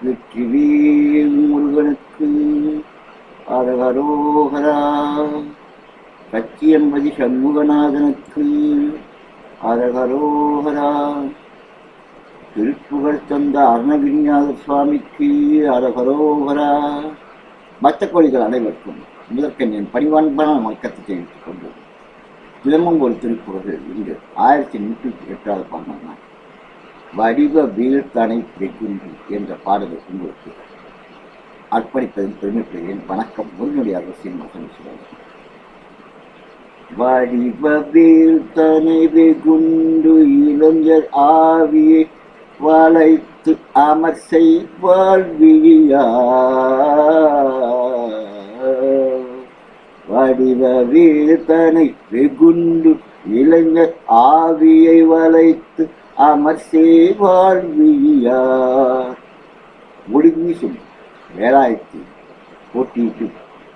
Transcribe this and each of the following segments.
வெற்றிவேல் முருகனுக்கு அரகரோகரா கச்சியம்பதி சண்முகநாதனுக்கு அரகரோகரா திருப்புகழ் தந்த அருணகிரிநாத சுவாமிக்கு அரகரோகரா பக்த கோழிகள் அனைவருக்கும் முதற்கண் என் பணிவான்பான வணக்கத்தை தெரிவித்துக் கொண்டு தினமும் ஒரு திருப்புகழ் இன்று ஆயிரத்தி நூற்றி எட்டாவது பாடினார் வடிவ வீழ்த்தனை வெகுந்தி என்ற பாடலை உங்களுக்கு அர்ப்பணிப்பதில் பெருமைப்படுகிறேன். வணக்கம். முருகனுடைய அரசியல் மகன் வடிவ வீழ்த்தனை வெகுண்டு இளைஞர் ஆவியை வளைத்து அமர் செய்வாழ்வியா வடிவ வீழ்த்தனை வெகுண்டு இளைஞர் ஆவியை வளைத்து அமர் செய்வாழ்வியார் ஒடுங்கீசும் வேலாயத்தை போட்டியிட்டு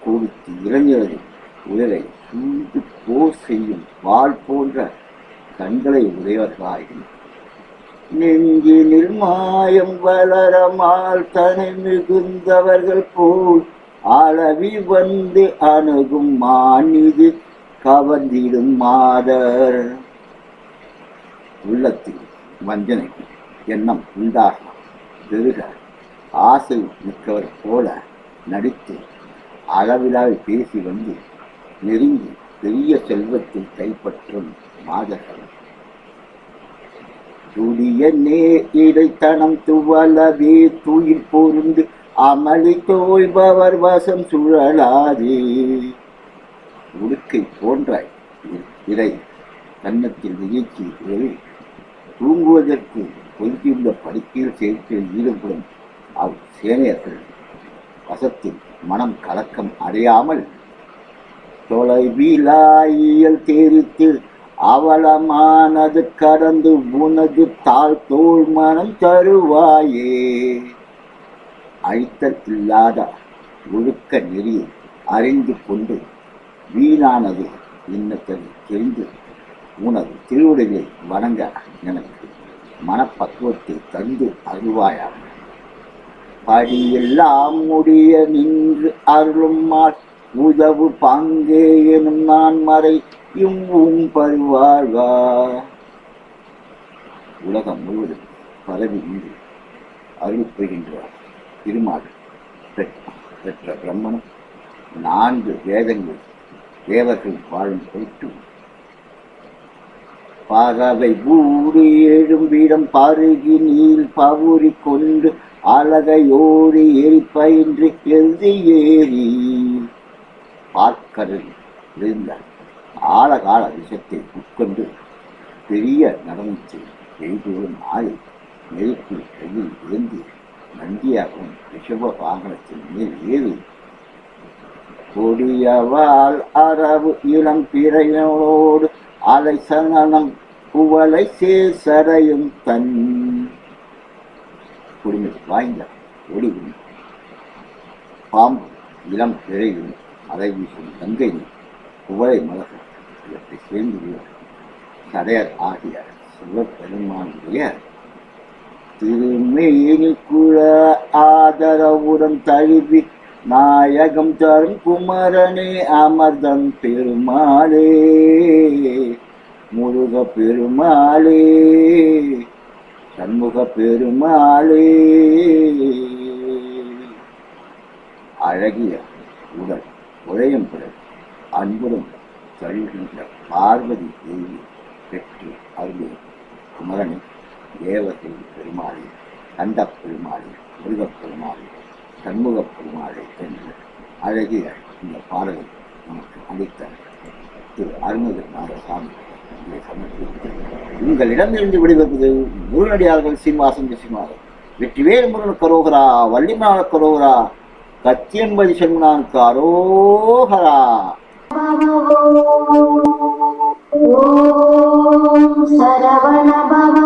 கொடுத்து இளைஞரது உடலை சூழ்ந்து போர் செய்யும் வாள் போன்ற கண்களை உடையவர்களாகும் நெஞ்சி நிர்மாயம் வளரமால் தனை மிகுந்தவர்கள் போல் அளவி வந்து அணுகும் மாநிது கவர்ந்திடும் மாதர். உள்ளத்தில் வஞ்சனை எண்ணம் உண்டாக பெருக ஆசை மிக்கவர் போல நடித்து அளவிலாய் பேசி வந்து நெருங்கி பெரிய செல்வத்தை கைப்பற்றும் மாதர்கள். துடிய நே இடைத்தனம் துவலவே தூயில் பொருந்து அமளி தோய்பவர் வசம் சுழலாதே. உடுக்கை போன்றாய் இறை கன்னத்தில் நிகழ்ச்சி தூங்குவதற்கு பொருத்தியுள்ள படுக்கையில் சேர்க்கையில் ஈடுபடும் அவ் சேனையர்கள். வசத்தில் மனம் கலக்கம் அடையாமல் தொலைவிலாயியல் தெரித்து அவலமானது கடந்து உனது தாழ் தோல் மனம் தருவாயே. அழித்தல் இல்லாத ஒழுக்க நெறியை அறிந்து கொண்டு வீணானது இன்னத்தது தெரிந்து உனது திருவுடைகளை வணங்க எனக்கு மனப்பக்குவத்தை தந்து அருள்வாயாக. படியெல்லாம் முடிய நின்று அருளும் உதவு பங்கே எனும் நான் மறை இம்மும் பருவாழ்வா. உலகம் முழுவதும் பரவி இன்று அருள் பெறுகின்றார் திருமால் பெற்ற பெற்ற பிரம்மனும் நான்கு வேதங்கள் தேவர்கள் வாழும் பொருட்டு பறவை பூடி எழும்பிடம் பருகி நீர் பவுரி கொண்டு அழகையோடி எரிப்பயின்றி எழுதி ஏறி. பார்க்கடல் இருந்த ஆழகால விஷத்தை உட்கொண்டு பெரிய நடனத்தை செய்துவரும் ஆய் நெருப்பு கையில் ஏந்தி நந்தியாகவும் ரிஷப வாகனத்தின் மேல் ஏறி. கொடியவாள் அரவு இளம் பிறையோடு அலை சனனம் குவலை சேசரையும் தன். குடும்பம் வாய்ந்த ஒளியும் பாம்பு இளம் கிழையும் அதை வீசும் கங்கையும் குவளை மலர்கள் இவற்றை சேர்ந்து சடையர் ஆகிய சிவபெருமானுடைய திருமேனி குழ ஆதரவுடன் தழுவி நாயகம் தரும் குமரனே அமர்தம் பெருமாளே. முருக பெருமாளே சண்முக பெருமாளே அழகிய உடல் உழையும் பிறகு அன்புடன் தழுகின்ற பார்வதி தேவி பெற்று அருளே. குமரனை தேவதை பெருமாளே கந்த பெருமாளே முருகப் பெருமாளே சண்முகப் பெருமாளே என்று அழகிய இந்த பாடலை நமக்கு அளித்த திரு அருணகிரிநாத சாமி உங்களிடமிருந்து விடுவிப்பது முருகனடியார்கள் சீனிவாசன் சீனிவாசன். வெற்றிவேல் முருகன் கரோகரா வள்ளிமனானுக்கு கரோகரா கத்தியன்பதி செல்வனானுக்கு அரோகரா ஓம் சரவண பவ